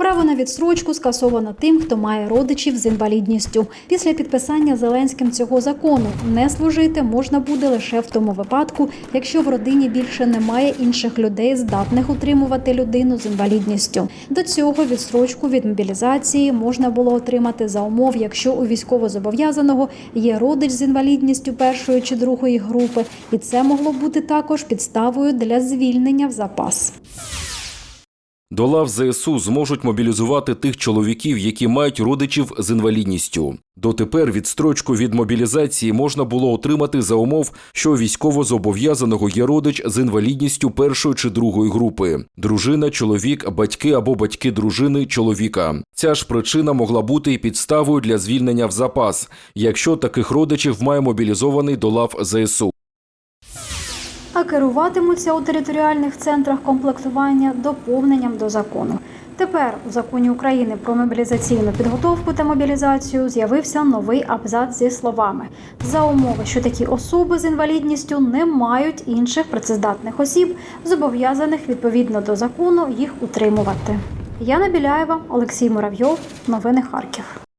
Право на відстрочку скасовано тим, хто має родичів з інвалідністю. Після підписання Зеленським цього закону не служити можна буде лише в тому випадку, якщо в родині більше немає інших людей, здатних утримувати людину з інвалідністю. До цього відстрочку від мобілізації можна було отримати за умов, якщо у військовозобов'язаного є родич з інвалідністю першої чи другої групи, і це могло бути також підставою для звільнення в запас. До лав ЗСУ зможуть мобілізувати тих чоловіків, які мають родичів з інвалідністю. Дотепер відстрочку від мобілізації можна було отримати за умов, що у військовозобов'язаного є родич з інвалідністю першої чи другої групи: дружина, чоловік, батьки або батьки дружини чоловіка. Ця ж причина могла бути і підставою для звільнення в запас, якщо таких родичів має мобілізований до лав ЗСУ. А керуватимуться у територіальних центрах комплектування доповненням до закону. Тепер у законі України про мобілізаційну підготовку та мобілізацію з'явився новий абзац зі словами за умови, що такі особи з інвалідністю не мають інших працездатних осіб, зобов'язаних відповідно до закону їх утримувати. Яна Біляєва, Олексій Муравйов, новини Харків.